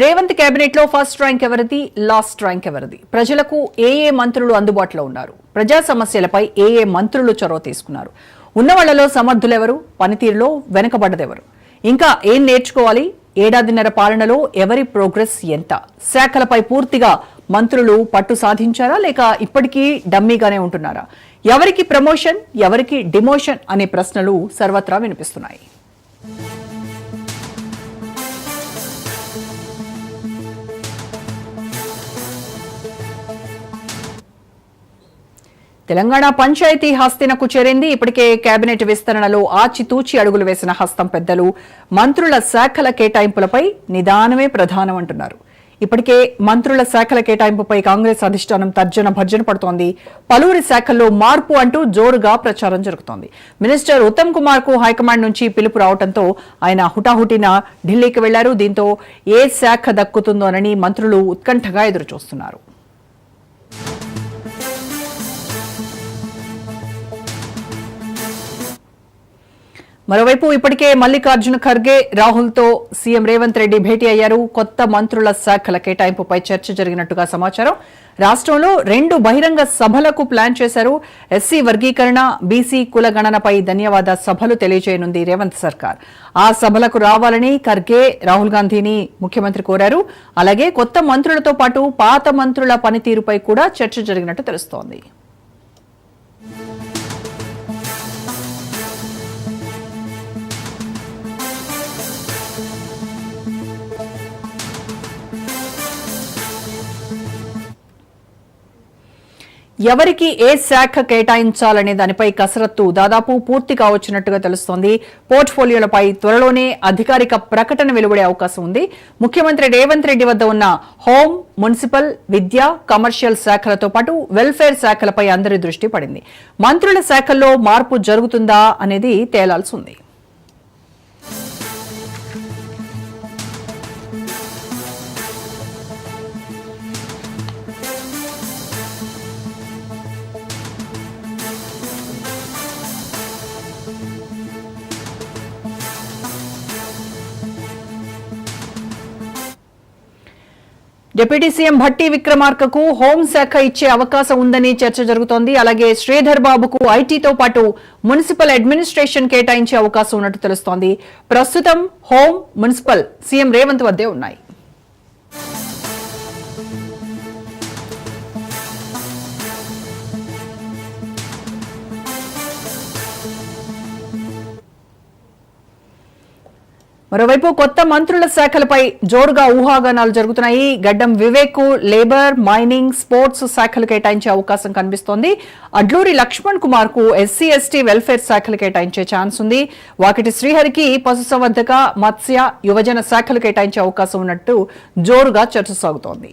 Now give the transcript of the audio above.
రేవంత్ కేబినెట్లో first rank ఎవరిది? Last rank ఎవరిది? ప్రజలకు ఏ ఏ మంత్రులు అందుబాటులో ఉన్నారు? ప్రజా సమస్యలపై ఏ ఏ మంత్రులు చొరవ తీసుకున్నారు? ఉన్న వాళ్ళలో సమర్థులెవరు? పనితీరులో వెనకబడ్డదెవరు? ఇంకా ఏం నేర్చుకోవాలి? ఏడాదిన్నర పాలనలో ఎవరి ప్రోగ్రెస్ ఎంత? శాఖలపై పూర్తిగా మంత్రులు పట్టు సాధించారా? లేక ఇప్పటికీ డమ్మీగానే ఉంటున్నారా? ఎవరికి ప్రమోషన్ ఎవరికి డిమోషన్ అనే ప్రశ్నలు సర్వత్రా వినిపిస్తున్నాయి. తెలంగాణ పంచాయతీ హస్తినకు చేరింది. ఇప్పటికే కేబినెట్ విస్తరణలో ఆచితూచి అడుగులు వేసిన హస్తం పెద్దలు మంత్రుల శాఖల కేటాయింపులపై నిదానమే ప్రధానం అంటున్నారు. ఇప్పటికే మంత్రుల శాఖల కేటాయింపుపై కాంగ్రెస్ అధిష్టానం తర్జన భర్జన పడుతోంది. పలువురి శాఖల్లో మార్పు అంటూ జోరుగా ప్రచారం జరుగుతోంది. మినిస్టర్ ఉత్తమ్ కుమార్కు హైకమాండ్ నుంచి పిలుపు రావడంతో ఆయన హుటాహుటిన ఢిల్లీకి వెళ్ళారు. దీంతో ఏ శాఖ దక్కుతుందోనని మంత్రులు ఉత్కంఠగా ఎదురుచూస్తున్నారు. మరోవైపు ఇప్పటికే మల్లికార్జున ఖర్గే రాహుల్తో సీఎం రేవంత్ రెడ్డి భేటీ అయ్యారు. కొత్త మంత్రుల శాఖల కేటాయింపుపై చర్చ జరిగినట్టుగా సమాచారం. రాష్ట్రంలో రెండు బహిరంగ సభలకు ప్లాన్ చేశారు. ఎస్సీ వర్గీకరణ బీసీ కులగణనపై ధన్యవాద సభలు తెలియజేయనుంది రేవంత్ సర్కార్. ఆ సభలకు రావాలని ఖర్గే రాహుల్ గాంధీని ముఖ్యమంత్రి కోరారు. అలాగే కొత్త మంత్రులతో పాటు పాత మంత్రుల పనితీరుపై కూడా చర్చ జరిగినట్టు తెలుస్తోంది. ఎవరికి ఏ శాఖ కేటాయించాలనే దానిపై కసరత్తు దాదాపు పూర్తి కావచ్చినట్టుగా తెలుస్తోంది. పోర్ట్ఫోలియోలపై త్వరలోనే అధికారిక ప్రకటన వెలువడే అవకాశం ఉంది. ముఖ్యమంత్రి రేవంత్ రెడ్డి వద్ద ఉన్న హోం మున్సిపల్ విద్య కమర్షియల్ శాఖలతో పాటు వెల్ఫేర్ శాఖలపై అందరి దృష్టి పడింది. మంత్రుల శాఖల్లో మార్పు జరుగుతుందా అనేది తేలాల్సి ఉంది. డిప్యూటీ సీఎం భట్టి విక్రమార్కకు హోంశాఖ ఇచ్చే అవకాశం ఉందని చర్చ జరుగుతోంది. అలాగే శ్రీధర్ బాబుకు ఐటీతో పాటు మున్సిపల్ అడ్మినిస్ట్రేషన్ కేటాయించే అవకాశం ఉన్నట్టు తెలుస్తోంది. ప్రస్తుతం హోం మున్సిపల్ సీఎం రేవంత్ వద్దే ఉన్నాయి. మరోవైపు కొత్త మంత్రుల శాఖలపై జోరుగా ఊహాగానాలు జరుగుతున్నాయి. గడ్డం వివేక్ లేబర్ మైనింగ్ స్పోర్ట్స్ శాఖలు కేటాయించే అవకాశం కనిపిస్తోంది. అడ్లూరి లక్ష్మణ్ కుమార్కు ఎస్సీ ఎస్టీ వెల్ఫేర్ శాఖలు కేటాయించే ఛాన్స్ ఉంది. వాకిటి శ్రీహరికి పశుసంవర్ధక మత్స్య యువజన శాఖలు కేటాయించే అవకాశం ఉన్నట్టు జోరుగా చర్చ సాగుతోంది.